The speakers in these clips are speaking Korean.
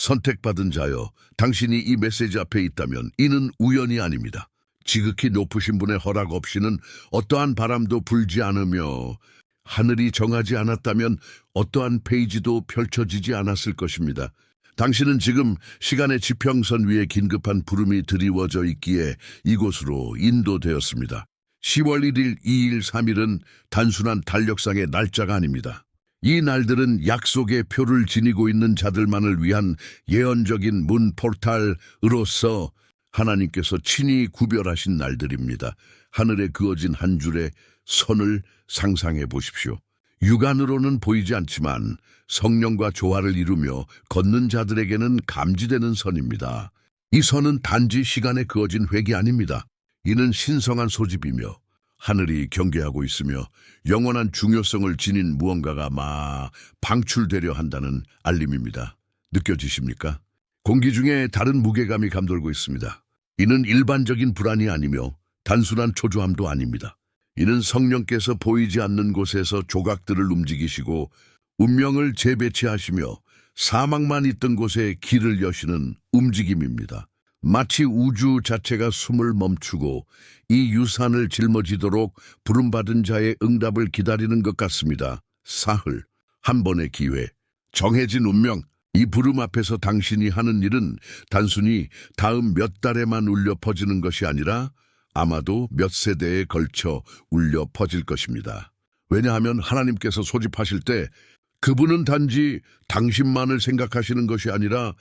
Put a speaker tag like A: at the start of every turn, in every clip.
A: 선택받은 자여, 당신이 이 메시지 앞에 있다면 이는 우연이 아닙니다. 지극히 높으신 분의 허락 없이는 어떠한 바람도 불지 않으며 하늘이 정하지 않았다면 어떠한 페이지도 펼쳐지지 않았을 것입니다. 당신은 지금 시간의 지평선 위에 긴급한 부름이 드리워져 있기에 이곳으로 인도되었습니다. 10월 1일, 2일, 3일은 단순한 달력상의 날짜가 아닙니다. 이 날들은 약속의 표를 지니고 있는 자들만을 위한 예언적인 문 포탈으로서 하나님께서 친히 구별하신 날들입니다. 하늘에 그어진 한 줄의 선을 상상해 보십시오. 육안으로는 보이지 않지만 성령과 조화를 이루며 걷는 자들에게는 감지되는 선입니다. 이 선은 단지 시간에 그어진 획이 아닙니다. 이는 신성한 소집이며 하늘이 경계하고 있으며 영원한 중요성을 지닌 무언가가 막 방출되려 한다는 알림입니다. 느껴지십니까? 공기 중에 다른 무게감이 감돌고 있습니다. 이는 일반적인 불안이 아니며 단순한 초조함도 아닙니다. 이는 성령께서 보이지 않는 곳에서 조각들을 움직이시고 운명을 재배치하시며 사막만 있던 곳에 길을 여시는 움직임입니다. 마치 우주 자체가 숨을 멈추고 이 유산을 짊어지도록 부름받은 자의 응답을 기다리는 것 같습니다. 사흘, 한 번의 기회, 정해진 운명, 이 부름 앞에서 당신이 하는 일은 단순히 다음 몇 달에만 울려 퍼지는 것이 아니라 아마도 몇 세대에 걸쳐 울려 퍼질 것입니다. 왜냐하면 하나님께서 소집하실 때 그분은 단지 당신만을 생각하시는 것이 아니라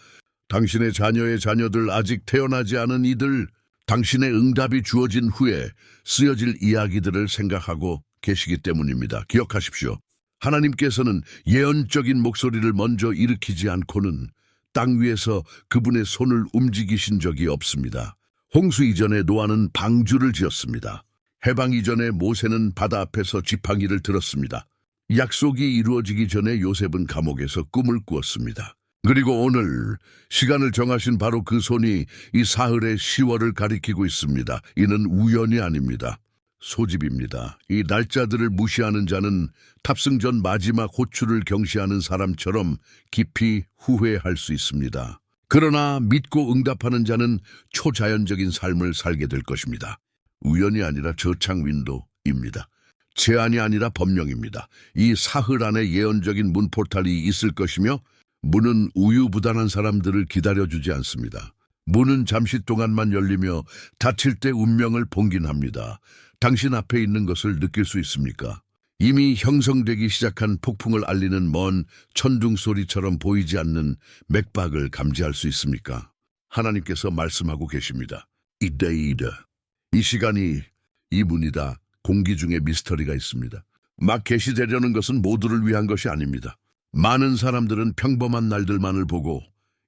A: 당신의 자녀의 자녀들 아직 태어나지 않은 이들 당신의 응답이 주어진 후에 쓰여질 이야기들을 생각하고 계시기 때문입니다. 기억하십시오. 하나님께서는 예언적인 목소리를 먼저 일으키지 않고는 땅 위에서 그분의 손을 움직이신 적이 없습니다. 홍수 이전에 노아는 방주를 지었습니다. 해방 이전에 모세는 바다 앞에서 지팡이를 들었습니다. 약속이 이루어지기 전에 요셉은 감옥에서 꿈을 꾸었습니다. 그리고 오늘 시간을 정하신 바로 그 손이 이 사흘의 10월을 가리키고 있습니다. 이는 우연이 아닙니다. 소집입니다. 이 날짜들을 무시하는 자는 탑승 전 마지막 호출을 경시하는 사람처럼 깊이 후회할 수 있습니다. 그러나 믿고 응답하는 자는 초자연적인 삶을 살게 될 것입니다. 우연이 아니라 저창 윈도입니다. 제한이 아니라 법령입니다. 이 사흘 안에 예언적인 문 포탈이 있을 것이며 문은 우유부단한 사람들을 기다려주지 않습니다. 문은 잠시 동안만 열리며 닫힐 때 운명을 봉긴합니다. 당신 앞에 있는 것을 느낄 수 있습니까? 이미 형성되기 시작한 폭풍을 알리는 먼 천둥 소리처럼 보이지 않는 맥박을 감지할 수 있습니까? 하나님께서 말씀하고 계십니다. 이때이다. 이 시간이 이 문이다. 공기 중에 미스터리가 있습니다. 막 계시되려는 것은 모두를 위한 것이 아닙니다. 많은 사람들은 평범한 날들만을 보고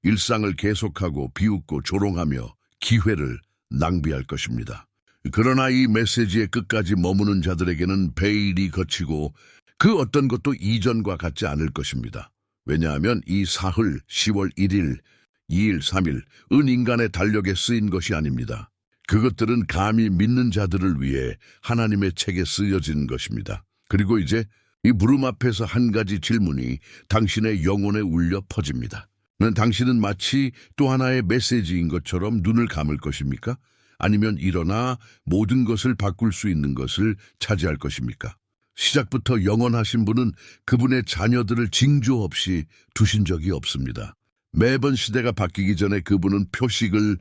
A: 일상을 계속하고 비웃고 조롱하며 기회를 낭비할 것입니다. 그러나 이 메시지의 끝까지 머무는 자들에게는 베일이 거치고 그 어떤 것도 이전과 같지 않을 것입니다. 왜냐하면 이 사흘 10월 1일, 2일, 3일 은 인간의 달력에 쓰인 것이 아닙니다. 그것들은 감히 믿는 자들을 위해 하나님의 책에 쓰여진 것입니다. 그리고 이제 이 물음 앞에서 한 가지 질문이 당신의 영혼에 울려 퍼집니다. 는 당신은 마치 또 하나의 메시지인 것처럼 눈을 감을 것입니까? 아니면 일어나 모든 것을 바꿀 수 있는 것을 차지할 것입니까? 시작부터 영원하신 분은 그분의 자녀들을 징조 없이 두신 적이 없습니다. 매번 시대가 바뀌기 전에 그분은 표식을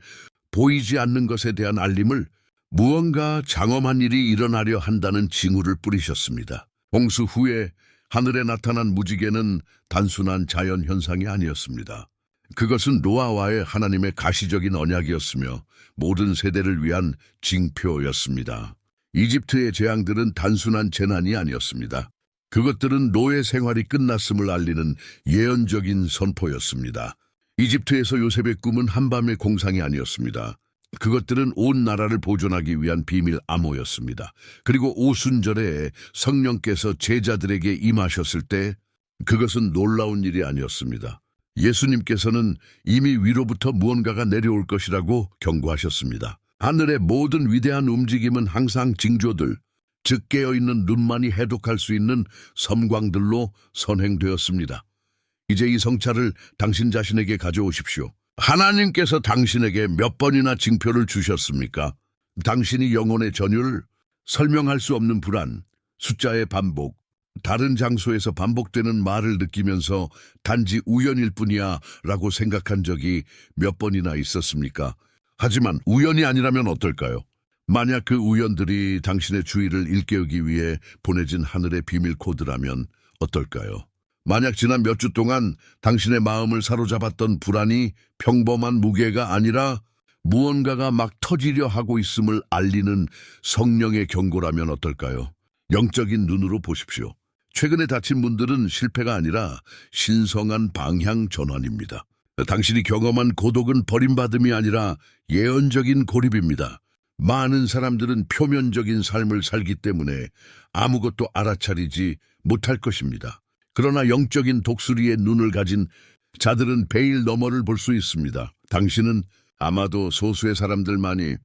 A: 보이지 않는 것에 대한 알림을 무언가 장엄한 일이 일어나려 한다는 징후를 뿌리셨습니다. 홍수 후에 하늘에 나타난 무지개는 단순한 자연 현상이 아니었습니다. 그것은 노아와의 하나님의 가시적인 언약이었으며 모든 세대를 위한 징표였습니다. 이집트의 재앙들은 단순한 재난이 아니었습니다. 그것들은 노예 생활이 끝났음을 알리는 예언적인 선포였습니다. 이집트에서 요셉의 꿈은 한밤의 공상이 아니었습니다. 그것들은 온 나라를 보존하기 위한 비밀 암호였습니다. 그리고 오순절에 성령께서 제자들에게 임하셨을 때 그것은 놀라운 일이 아니었습니다. 예수님께서는 이미 위로부터 무언가가 내려올 것이라고 경고하셨습니다. 하늘의 모든 위대한 움직임은 항상 징조들, 즉 깨어있는 눈만이 해독할 수 있는 섬광들로 선행되었습니다. 이제 이 성찰을 당신 자신에게 가져오십시오. 하나님께서 당신에게 몇 번이나 징표를 주셨습니까? 당신이 영혼의 전율, 설명할 수 없는 불안, 숫자의 반복, 다른 장소에서 반복되는 말을 느끼면서 단지 우연일 뿐이야 라고 생각한 적이 몇 번이나 있었습니까? 하지만 우연이 아니라면 어떨까요? 만약 그 우연들이 당신의 주의를 일깨우기 위해 보내진 하늘의 비밀 코드라면 어떨까요? 만약 지난 몇 주 동안 당신의 마음을 사로잡았던 불안이 평범한 무게가 아니라 무언가가 막 터지려 하고 있음을 알리는 성령의 경고라면 어떨까요? 영적인 눈으로 보십시오. 최근에 다친 분들은 실패가 아니라 신성한 방향 전환입니다. 당신이 경험한 고독은 버림받음이 아니라 예언적인 고립입니다. 많은 사람들은 표면적인 삶을 살기 때문에 아무것도 알아차리지 못할 것입니다. 그러나 영적인 독수리의 눈을 가진 자들은 베일 너머를 볼 수 있습니다. 당신은 아마도 소수의 사람들만이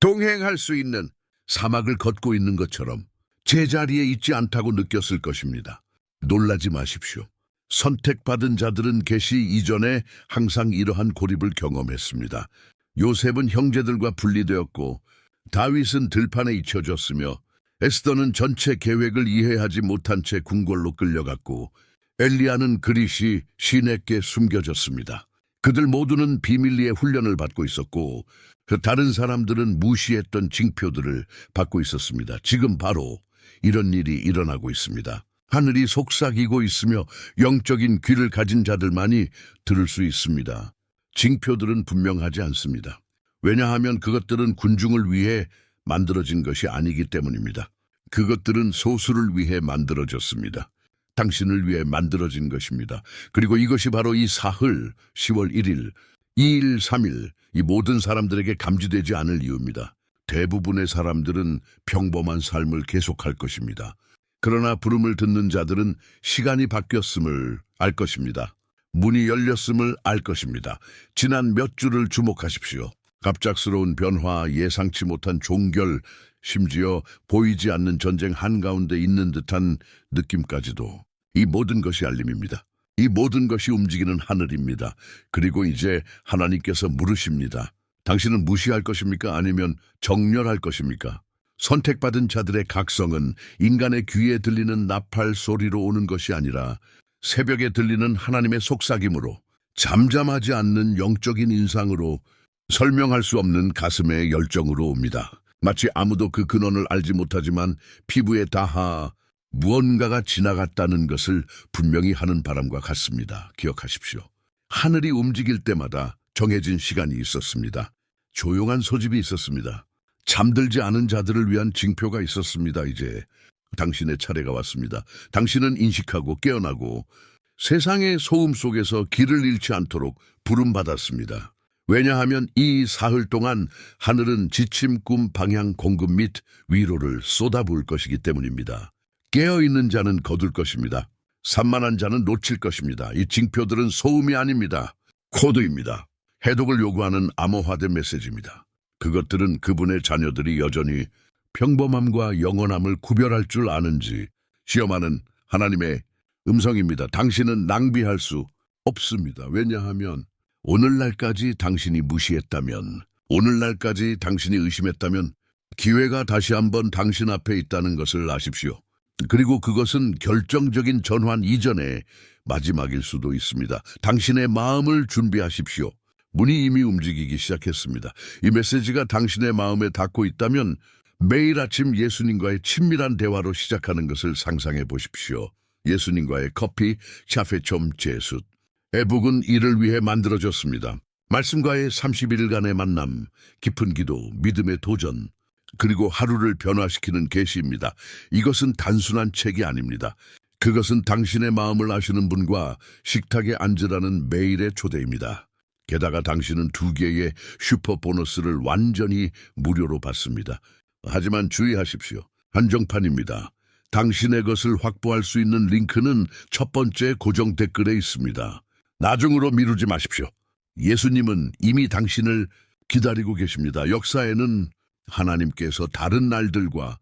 A: 동행할 수 있는 사막을 걷고 있는 것처럼 제자리에 있지 않다고 느꼈을 것입니다. 놀라지 마십시오. 선택받은 자들은 계시 이전에 항상 이러한 고립을 경험했습니다. 요셉은 형제들과 분리되었고 다윗은 들판에 잊혀졌으며 에스더는 전체 계획을 이해하지 못한 채 궁궐로 끌려갔고 엘리야는 그릿이 신에게 숨겨졌습니다. 그들 모두는 비밀리에 훈련을 받고 있었고 그 다른 사람들은 무시했던 징표들을 받고 있었습니다. 지금 바로 이런 일이 일어나고 있습니다. 하늘이 속삭이고 있으며 영적인 귀를 가진 자들만이 들을 수 있습니다. 징표들은 분명하지 않습니다. 왜냐하면 그것들은 군중을 위해 만들어진 것이 아니기 때문입니다. 그것들은 소수를 위해 만들어졌습니다. 당신을 위해 만들어진 것입니다. 그리고 이것이 바로 이 사흘 10월 1일, 2일, 3일 이 모든 사람들에게 감지되지 않을 이유입니다. 대부분의 사람들은 평범한 삶을 계속할 것입니다. 그러나 부름을 듣는 자들은 시간이 바뀌었음을 알 것입니다. 문이 열렸음을 알 것입니다. 지난 몇 주를 주목하십시오. 갑작스러운 변화, 예상치 못한 종결, 심지어 보이지 않는 전쟁 한가운데 있는 듯한 느낌까지도 이 모든 것이 알림입니다. 이 모든 것이 움직이는 하늘입니다. 그리고 이제 하나님께서 물으십니다. 당신은 무시할 것입니까? 아니면 정렬할 것입니까? 선택받은 자들의 각성은 인간의 귀에 들리는 나팔 소리로 오는 것이 아니라 새벽에 들리는 하나님의 속삭임으로 잠잠하지 않는 영적인 인상으로 설명할 수 없는 가슴의 열정으로 옵니다. 마치 아무도 그 근원을 알지 못하지만 피부에 닿아 무언가가 지나갔다는 것을 분명히 하는 바람과 같습니다. 기억하십시오. 하늘이 움직일 때마다 정해진 시간이 있었습니다. 조용한 소집이 있었습니다. 잠들지 않은 자들을 위한 징표가 있었습니다. 이제 당신의 차례가 왔습니다. 당신은 인식하고 깨어나고 세상의 소음 속에서 길을 잃지 않도록 부름받았습니다. 왜냐하면 이 사흘 동안 하늘은 지침, 꿈, 방향, 공급 및 위로를 쏟아부을 것이기 때문입니다. 깨어있는 자는 거둘 것입니다. 산만한 자는 놓칠 것입니다. 이 징표들은 소음이 아닙니다. 코드입니다. 해독을 요구하는 암호화된 메시지입니다. 그것들은 그분의 자녀들이 여전히 평범함과 영원함을 구별할 줄 아는지 시험하는 하나님의 음성입니다. 당신은 낭비할 수 없습니다. 왜냐하면 오늘날까지 당신이 무시했다면, 오늘날까지 당신이 의심했다면 기회가 다시 한번 당신 앞에 있다는 것을 아십시오. 그리고 그것은 결정적인 전환 이전의 마지막일 수도 있습니다. 당신의 마음을 준비하십시오. 문이 이미 움직이기 시작했습니다. 이 메시지가 당신의 마음에 닿고 있다면 매일 아침 예수님과의 친밀한 대화로 시작하는 것을 상상해 보십시오. 예수님과의 커피, 샤페점 제숫. 애북은 이를 위해 만들어졌습니다. 말씀과의 31일간의 만남, 깊은 기도, 믿음의 도전, 그리고 하루를 변화시키는 계시입니다. 이것은 단순한 책이 아닙니다. 그것은 당신의 마음을 아시는 분과 식탁에 앉으라는 매일의 초대입니다. 게다가 당신은 두 개의 슈퍼 보너스를 완전히 무료로 받습니다. 하지만 주의하십시오. 한정판입니다. 당신의 것을 확보할 수 있는 링크는 첫 번째 고정 댓글에 있습니다. 나중으로 미루지 마십시오. 예수님은 이미 당신을 기다리고 계십니다. 역사에는 하나님께서 다른 날들과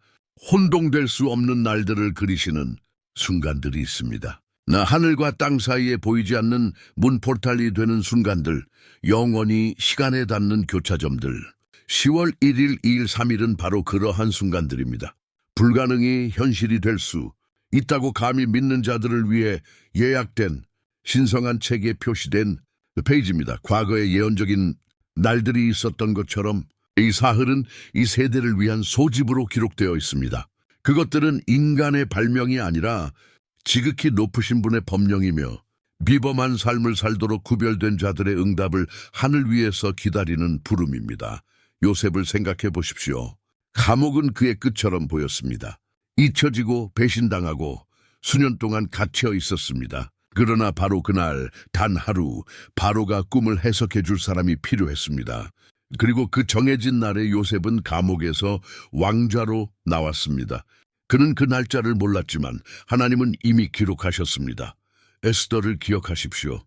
A: 혼동될 수 없는 날들을 그리시는 순간들이 있습니다. 나 하늘과 땅 사이에 보이지 않는 문 포탈이 되는 순간들, 영원히 시간에 닿는 교차점들. 10월 1일, 2일, 3일은 바로 그러한 순간들입니다. 불가능이 현실이 될 수 있다고 감히 믿는 자들을 위해 예약된 신성한 책에 표시된 페이지입니다. 과거의 예언적인 날들이 있었던 것처럼 이 사흘은 이 세대를 위한 소집으로 기록되어 있습니다. 그것들은 인간의 발명이 아니라 지극히 높으신 분의 법령이며 비범한 삶을 살도록 구별된 자들의 응답을 하늘 위에서 기다리는 부름입니다. 요셉을 생각해 보십시오. 감옥은 그의 끝처럼 보였습니다. 잊혀지고 배신당하고 수년 동안 갇혀 있었습니다. 그러나 바로 그날 단 하루 바로가 꿈을 해석해 줄 사람이 필요했습니다. 그리고 그 정해진 날에 요셉은 감옥에서 왕좌로 나왔습니다. 그는 그 날짜를 몰랐지만 하나님은 이미 기록하셨습니다. 에스더를 기억하십시오.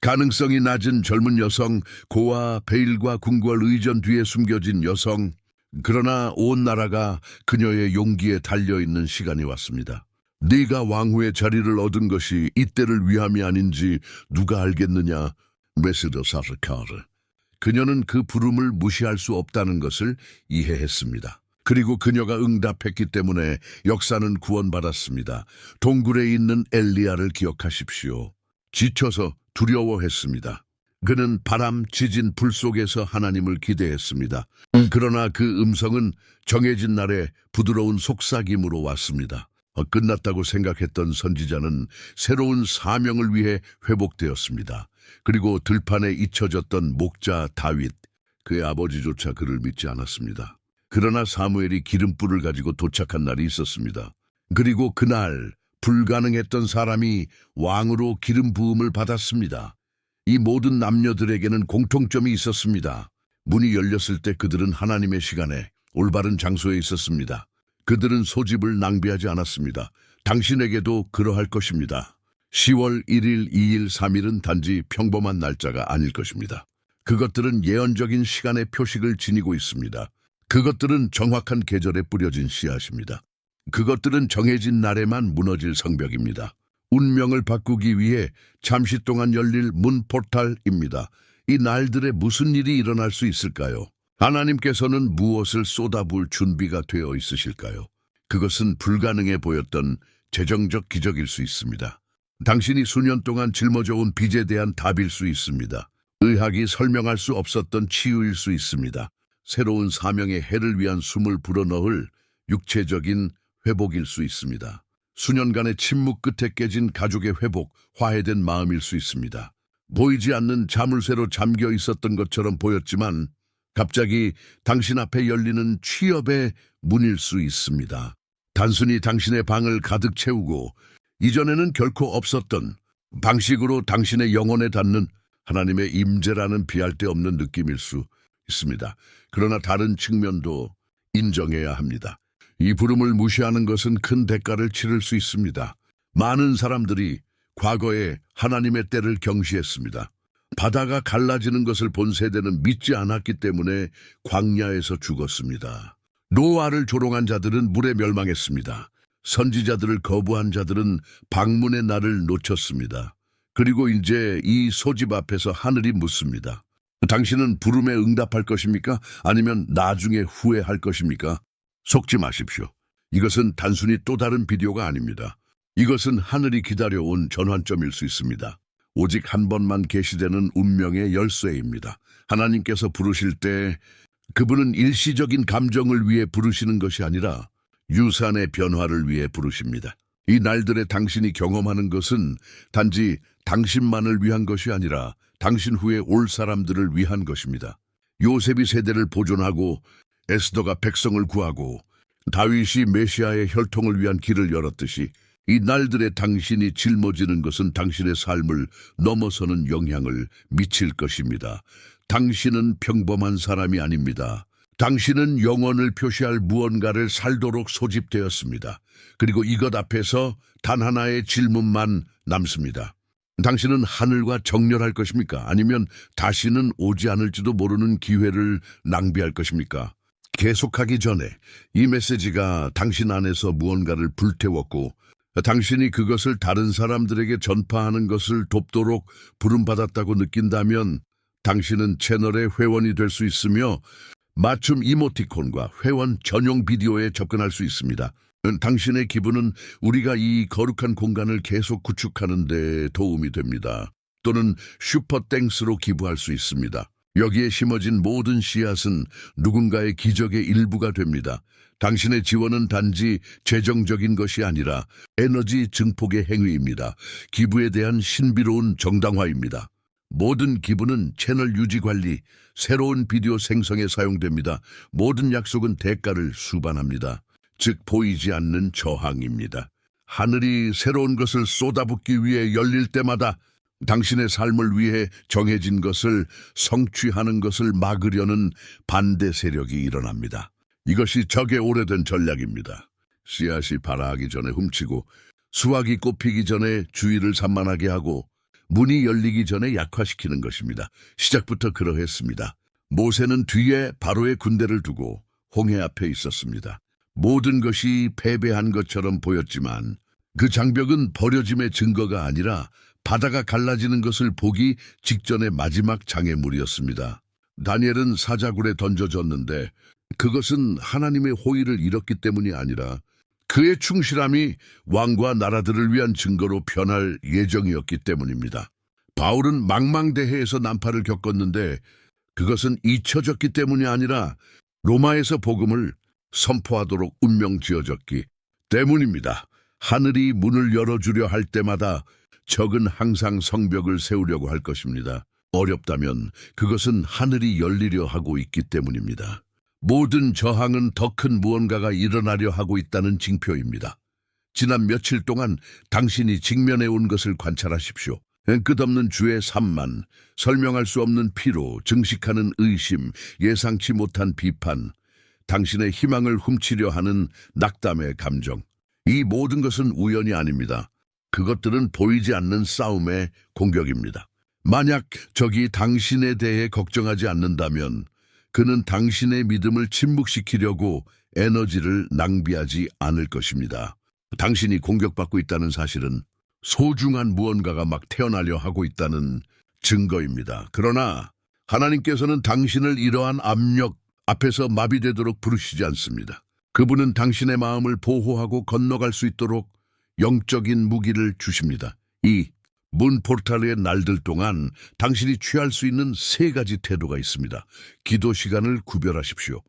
A: 가능성이 낮은 젊은 여성, 고아, 베일과 궁궐 의전 뒤에 숨겨진 여성, 그러나 온 나라가 그녀의 용기에 달려있는 시간이 왔습니다. 네가 왕후의 자리를 얻은 것이 이때를 위함이 아닌지 누가 알겠느냐? 메스더 사르카르. 그녀는 그 부름을 무시할 수 없다는 것을 이해했습니다. 그리고 그녀가 응답했기 때문에 역사는 구원받았습니다. 동굴에 있는 엘리야를 기억하십시오. 지쳐서 두려워했습니다. 그는 바람, 지진, 불 속에서 하나님을 기대했습니다. 그러나 그 음성은 정해진 날에 부드러운 속삭임으로 왔습니다. 어, 끝났다고 생각했던 선지자는 새로운 사명을 위해 회복되었습니다. 그리고 들판에 잊혀졌던 목자 다윗, 그의 아버지조차 그를 믿지 않았습니다. 그러나 사무엘이 기름불을 가지고 도착한 날이 있었습니다. 그리고 그날 불가능했던 사람이 왕으로 기름 부음을 받았습니다. 이 모든 남녀들에게는 공통점이 있었습니다. 문이 열렸을 때 그들은 하나님의 시간에 올바른 장소에 있었습니다. 그들은 소집을 낭비하지 않았습니다. 당신에게도 그러할 것입니다. 10월 1일, 2일, 3일은 단지 평범한 날짜가 아닐 것입니다. 그것들은 예언적인 시간의 표식을 지니고 있습니다. 그것들은 정확한 계절에 뿌려진 씨앗입니다. 그것들은 정해진 날에만 무너질 성벽입니다. 운명을 바꾸기 위해 잠시 동안 열릴 문 포탈입니다. 이 날들에 무슨 일이 일어날 수 있을까요? 하나님께서는 무엇을 쏟아부을 준비가 되어 있으실까요? 그것은 불가능해 보였던 재정적 기적일 수 있습니다. 당신이 수년 동안 짊어져온 빚에 대한 답일 수 있습니다. 의학이 설명할 수 없었던 치유일 수 있습니다. 새로운 사명의 해를 위한 숨을 불어넣을 육체적인 회복일 수 있습니다. 수년간의 침묵 끝에 깨진 가족의 회복, 화해된 마음일 수 있습니다. 보이지 않는 자물쇠로 잠겨 있었던 것처럼 보였지만 갑자기 당신 앞에 열리는 취업의 문일 수 있습니다. 단순히 당신의 방을 가득 채우고 이전에는 결코 없었던 방식으로 당신의 영혼에 닿는 하나님의 임재라는 비할 데 없는 느낌일 수 있습니다. 그러나 다른 측면도 인정해야 합니다. 이 부름을 무시하는 것은 큰 대가를 치를 수 있습니다. 많은 사람들이 과거에 하나님의 때를 경시했습니다. 바다가 갈라지는 것을 본 세대는 믿지 않았기 때문에 광야에서 죽었습니다. 노아를 조롱한 자들은 물에 멸망했습니다. 선지자들을 거부한 자들은 방문의 날을 놓쳤습니다. 그리고 이제 이 소집 앞에서 하늘이 묻습니다. 당신은 부름에 응답할 것입니까? 아니면 나중에 후회할 것입니까? 속지 마십시오. 이것은 단순히 또 다른 비디오가 아닙니다. 이것은 하늘이 기다려온 전환점일 수 있습니다. 오직 한 번만 계시되는 운명의 열쇠입니다. 하나님께서 부르실 때 그분은 일시적인 감정을 위해 부르시는 것이 아니라 유산의 변화를 위해 부르십니다. 이 날들에 당신이 경험하는 것은 단지 당신만을 위한 것이 아니라 당신 후에 올 사람들을 위한 것입니다. 요셉이 세대를 보존하고 에스더가 백성을 구하고 다윗이 메시아의 혈통을 위한 길을 열었듯이 이 날들에 당신이 짊어지는 것은 당신의 삶을 넘어서는 영향을 미칠 것입니다. 당신은 평범한 사람이 아닙니다. 당신은 영혼을 표시할 무언가를 살도록 소집되었습니다. 그리고 이것 앞에서 단 하나의 질문만 남습니다. 당신은 하늘과 정렬할 것입니까? 아니면 다시는 오지 않을지도 모르는 기회를 낭비할 것입니까? 계속하기 전에 이 메시지가 당신 안에서 무언가를 불태웠고 당신이 그것을 다른 사람들에게 전파하는 것을 돕도록 부름받았다고 느낀다면 당신은 채널의 회원이 될 수 있으며 맞춤 이모티콘과 회원 전용 비디오에 접근할 수 있습니다. 당신의 기분은 우리가 이 거룩한 공간을 계속 구축하는 데 도움이 됩니다. 또는 슈퍼땡스로 기부할 수 있습니다. 여기에 심어진 모든 씨앗은 누군가의 기적의 일부가 됩니다. 당신의 지원은 단지 재정적인 것이 아니라 에너지 증폭의 행위입니다. 기부에 대한 신비로운 정당화입니다. 모든 기부는 채널 유지 관리, 새로운 비디오 생성에 사용됩니다. 모든 약속은 대가를 수반합니다. 즉 보이지 않는 저항입니다. 하늘이 새로운 것을 쏟아붓기 위해 열릴 때마다 당신의 삶을 위해 정해진 것을 성취하는 것을 막으려는 반대 세력이 일어납니다. 이것이 적의 오래된 전략입니다. 씨앗이 발아하기 전에 훔치고 수확이 꽃피기 전에 주의를 산만하게 하고 문이 열리기 전에 약화시키는 것입니다. 시작부터 그러했습니다. 모세는 뒤에 바로의 군대를 두고 홍해 앞에 있었습니다. 모든 것이 패배한 것처럼 보였지만 그 장벽은 버려짐의 증거가 아니라 바다가 갈라지는 것을 보기 직전의 마지막 장애물이었습니다. 다니엘은 사자굴에 던져졌는데 그것은 하나님의 호의를 잃었기 때문이 아니라 그의 충실함이 왕과 나라들을 위한 증거로 변할 예정이었기 때문입니다. 바울은 망망대해에서 난파를 겪었는데 그것은 잊혀졌기 때문이 아니라 로마에서 복음을 선포하도록 운명 지어졌기 때문입니다. 하늘이 문을 열어주려 할 때마다 적은 항상 성벽을 세우려고 할 것입니다. 어렵다면 그것은 하늘이 열리려 하고 있기 때문입니다. 모든 저항은 더 큰 무언가가 일어나려 하고 있다는 징표입니다. 지난 며칠 동안 당신이 직면해 온 것을 관찰하십시오. 끝없는 주의 산만, 설명할 수 없는 피로, 증식하는 의심, 예상치 못한 비판, 당신의 희망을 훔치려 하는 낙담의 감정. 이 모든 것은 우연이 아닙니다. 그것들은 보이지 않는 싸움의 공격입니다. 만약 적이 당신에 대해 걱정하지 않는다면 그는 당신의 믿음을 침묵시키려고 에너지를 낭비하지 않을 것입니다. 당신이 공격받고 있다는 사실은 소중한 무언가가 막 태어나려 하고 있다는 증거입니다. 그러나 하나님께서는 당신을 이러한 압력 앞에서 마비되도록 부르시지 않습니다. 그분은 당신의 마음을 보호하고 건너갈 수 있도록 영적인 무기를 주십니다. 이 문 포르탈의 날들 동안 당신이 취할 수 있는 세 가지 태도가 있습니다. 기도 시간을 구별하십시오.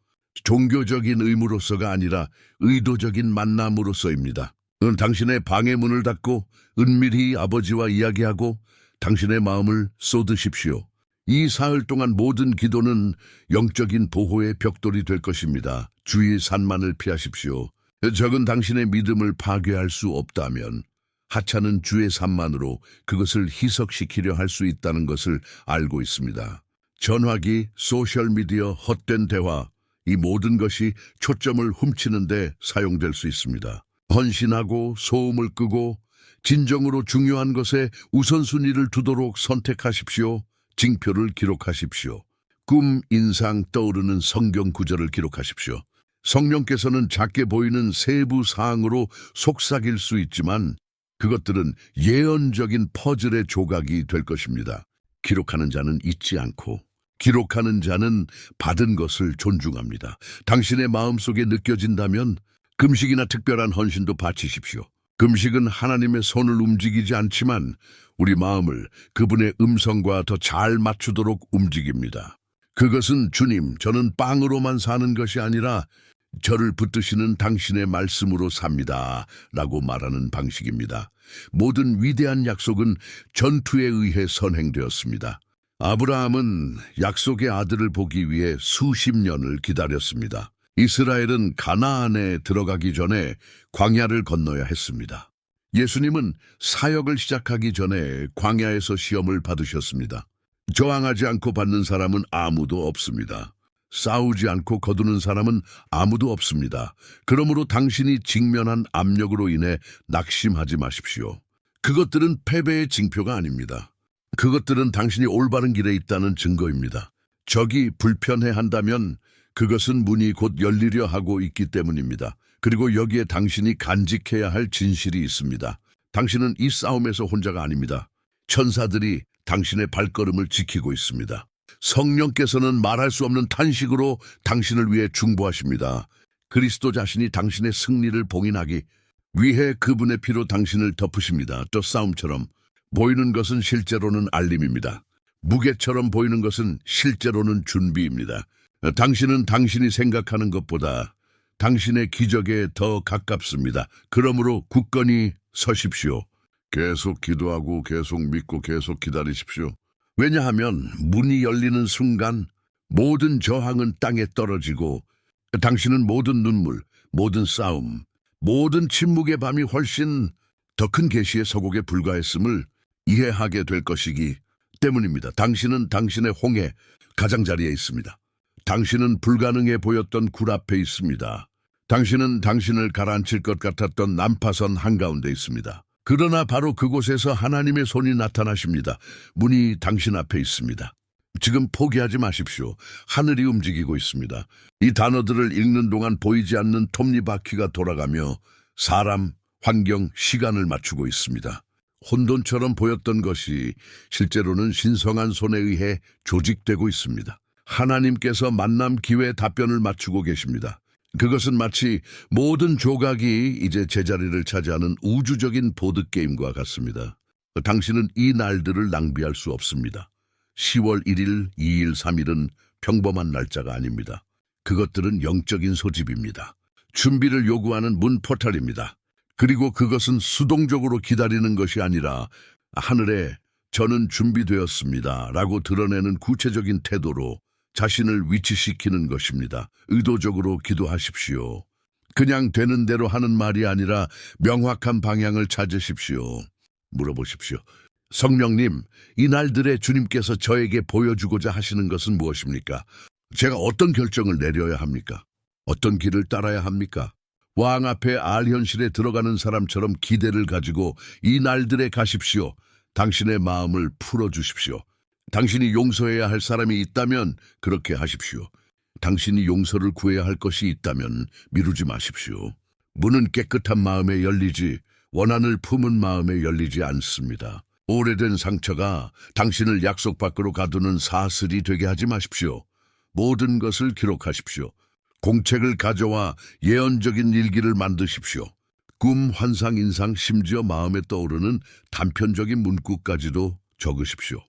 A: 종교적인 의무로서가 아니라 의도적인 만남으로서입니다. 은 당신의 방의 문을 닫고 은밀히 아버지와 이야기하고 당신의 마음을 쏟으십시오. 이 사흘 동안 모든 기도는 영적인 보호의 벽돌이 될 것입니다. 주의 산만을 피하십시오. 적은 당신의 믿음을 파괴할 수 없다면 하찮은 주의 산만으로 그것을 희석시키려 할 수 있다는 것을 알고 있습니다. 전화기, 소셜미디어, 헛된 대화, 이 모든 것이 초점을 훔치는데 사용될 수 있습니다. 헌신하고 소음을 끄고 진정으로 중요한 것에 우선순위를 두도록 선택하십시오. 징표를 기록하십시오. 꿈, 인상, 떠오르는 성경 구절을 기록하십시오. 성령께서는 작게 보이는 세부 사항으로 속삭일 수 있지만 그것들은 예언적인 퍼즐의 조각이 될 것입니다. 기록하는 자는 잊지 않고 기록하는 자는 받은 것을 존중합니다. 당신의 마음속에 느껴진다면 금식이나 특별한 헌신도 바치십시오. 금식은 하나님의 손을 움직이지 않지만 우리 마음을 그분의 음성과 더 잘 맞추도록 움직입니다. 그것은 주님, 저는 빵으로만 사는 것이 아니라 저를 붙드시는 당신의 말씀으로 삽니다. 라고 말하는 방식입니다. 모든 위대한 약속은 전투에 의해 선행되었습니다. 아브라함은 약속의 아들을 보기 위해 수십 년을 기다렸습니다. 이스라엘은 가나안에 들어가기 전에 광야를 건너야 했습니다. 예수님은 사역을 시작하기 전에 광야에서 시험을 받으셨습니다. 저항하지 않고 받는 사람은 아무도 없습니다. 싸우지 않고 거두는 사람은 아무도 없습니다. 그러므로 당신이 직면한 압력으로 인해 낙심하지 마십시오. 그것들은 패배의 징표가 아닙니다. 그것들은 당신이 올바른 길에 있다는 증거입니다. 적이 불편해 한다면 그것은 문이 곧 열리려 하고 있기 때문입니다. 그리고 여기에 당신이 간직해야 할 진실이 있습니다. 당신은 이 싸움에서 혼자가 아닙니다. 천사들이 당신의 발걸음을 지키고 있습니다. 성령께서는 말할 수 없는 탄식으로 당신을 위해 중보하십니다. 그리스도 자신이 당신의 승리를 봉인하기 위해 그분의 피로 당신을 덮으십니다. 또 싸움처럼 보이는 것은 실제로는 알림입니다. 무게처럼 보이는 것은 실제로는 준비입니다. 당신은 당신이 생각하는 것보다 당신의 기적에 더 가깝습니다. 그러므로 굳건히 서십시오. 계속 기도하고 계속 믿고 계속 기다리십시오. 왜냐하면 문이 열리는 순간 모든 저항은 땅에 떨어지고 당신은 모든 눈물, 모든 싸움, 모든 침묵의 밤이 훨씬 더 큰 계시의 서곡에 불과했음을 이해하게 될 것이기 때문입니다. 당신은 당신의 홍해 가장자리에 있습니다. 당신은 불가능해 보였던 굴 앞에 있습니다. 당신은 당신을 가라앉힐 것 같았던 난파선 한가운데 있습니다. 그러나 바로 그곳에서 하나님의 손이 나타나십니다. 문이 당신 앞에 있습니다. 지금 포기하지 마십시오. 하늘이 움직이고 있습니다. 이 단어들을 읽는 동안 보이지 않는 톱니바퀴가 돌아가며 사람, 환경, 시간을 맞추고 있습니다. 혼돈처럼 보였던 것이 실제로는 신성한 손에 의해 조직되고 있습니다. 하나님께서 만남 기회 답변을 맞추고 계십니다. 그것은 마치 모든 조각이 이제 제자리를 차지하는 우주적인 보드게임과 같습니다. 당신은 이 날들을 낭비할 수 없습니다. 10월 1일, 2일, 3일은 평범한 날짜가 아닙니다. 그것들은 영적인 소집입니다. 준비를 요구하는 문 포탈입니다. 그리고 그것은 수동적으로 기다리는 것이 아니라 하늘에 저는 준비되었습니다. 라고 드러내는 구체적인 태도로 자신을 위치시키는 것입니다. 의도적으로 기도하십시오. 그냥 되는 대로 하는 말이 아니라 명확한 방향을 찾으십시오. 물어보십시오. 성령님, 이 날들에 주님께서 저에게 보여주고자 하시는 것은 무엇입니까? 제가 어떤 결정을 내려야 합니까? 어떤 길을 따라야 합니까? 왕 앞에 알현실에 들어가는 사람처럼 기대를 가지고 이 날들에 가십시오. 당신의 마음을 풀어주십시오. 당신이 용서해야 할 사람이 있다면 그렇게 하십시오. 당신이 용서를 구해야 할 것이 있다면 미루지 마십시오. 문은 깨끗한 마음에 열리지 원한을 품은 마음에 열리지 않습니다. 오래된 상처가 당신을 약속 밖으로 가두는 사슬이 되게 하지 마십시오. 모든 것을 기록하십시오. 공책을 가져와 예언적인 일기를 만드십시오. 꿈, 환상, 인상, 심지어 마음에 떠오르는 단편적인 문구까지도 적으십시오.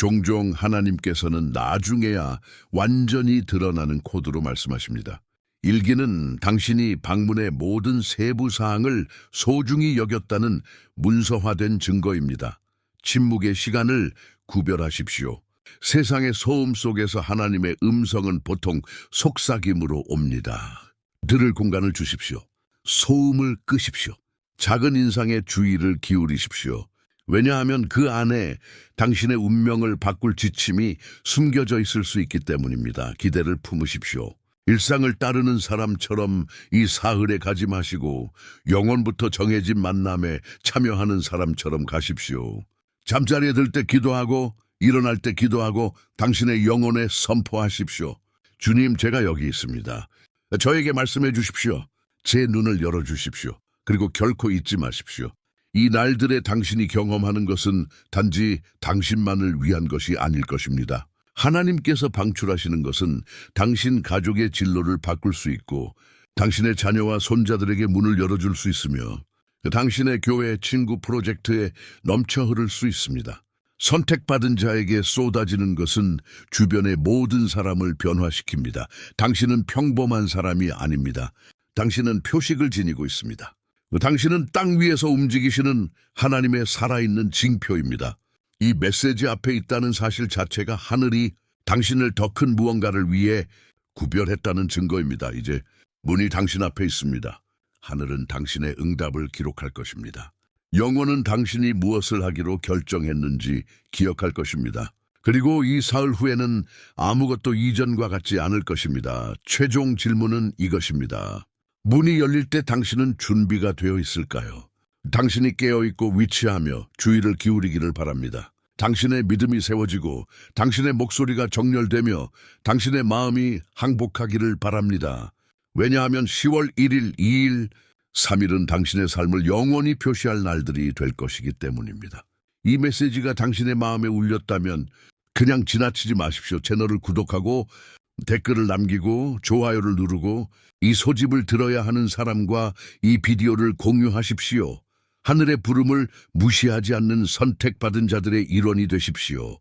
A: 종종 하나님께서는 나중에야 완전히 드러나는 코드로 말씀하십니다. 일기는 당신이 방문의 모든 세부 사항을 소중히 여겼다는 문서화된 증거입니다. 침묵의 시간을 구별하십시오. 세상의 소음 속에서 하나님의 음성은 보통 속삭임으로 옵니다. 들을 공간을 주십시오. 소음을 끄십시오. 작은 인상에 주의를 기울이십시오. 왜냐하면 그 안에 당신의 운명을 바꿀 지침이 숨겨져 있을 수 있기 때문입니다. 기대를 품으십시오. 일상을 따르는 사람처럼 이 사흘에 가지 마시고 영원부터 정해진 만남에 참여하는 사람처럼 가십시오. 잠자리에 들 때 기도하고 일어날 때 기도하고 당신의 영혼에 선포하십시오. 주님, 제가 여기 있습니다. 저에게 말씀해 주십시오. 제 눈을 열어 주십시오. 그리고 결코 잊지 마십시오. 이 날들에 당신이 경험하는 것은 단지 당신만을 위한 것이 아닐 것입니다. 하나님께서 방출하시는 것은 당신 가족의 진로를 바꿀 수 있고 당신의 자녀와 손자들에게 문을 열어줄 수 있으며 당신의 교회 친구 프로젝트에 넘쳐 흐를 수 있습니다. 선택받은 자에게 쏟아지는 것은 주변의 모든 사람을 변화시킵니다. 당신은 평범한 사람이 아닙니다. 당신은 표식을 지니고 있습니다. 당신은 땅 위에서 움직이시는 하나님의 살아있는 징표입니다. 이 메시지 앞에 있다는 사실 자체가 하늘이 당신을 더 큰 무언가를 위해 구별했다는 증거입니다. 이제 문이 당신 앞에 있습니다. 하늘은 당신의 응답을 기록할 것입니다. 영혼은 당신이 무엇을 하기로 결정했는지 기억할 것입니다. 그리고 이 사흘 후에는 아무것도 이전과 같지 않을 것입니다. 최종 질문은 이것입니다. 문이 열릴 때 당신은 준비가 되어 있을까요? 당신이 깨어있고 위치하며 주의를 기울이기를 바랍니다. 당신의 믿음이 세워지고 당신의 목소리가 정렬되며 당신의 마음이 항복하기를 바랍니다. 왜냐하면 10월 1일, 2일, 3일은 당신의 삶을 영원히 표시할 날들이 될 것이기 때문입니다. 이 메시지가 당신의 마음에 울렸다면 그냥 지나치지 마십시오. 채널을 구독하고 댓글을 남기고 좋아요를 누르고 이 소집을 들어야 하는 사람과 이 비디오를 공유하십시오. 하늘의 부름을 무시하지 않는 선택받은 자들의 일원이 되십시오.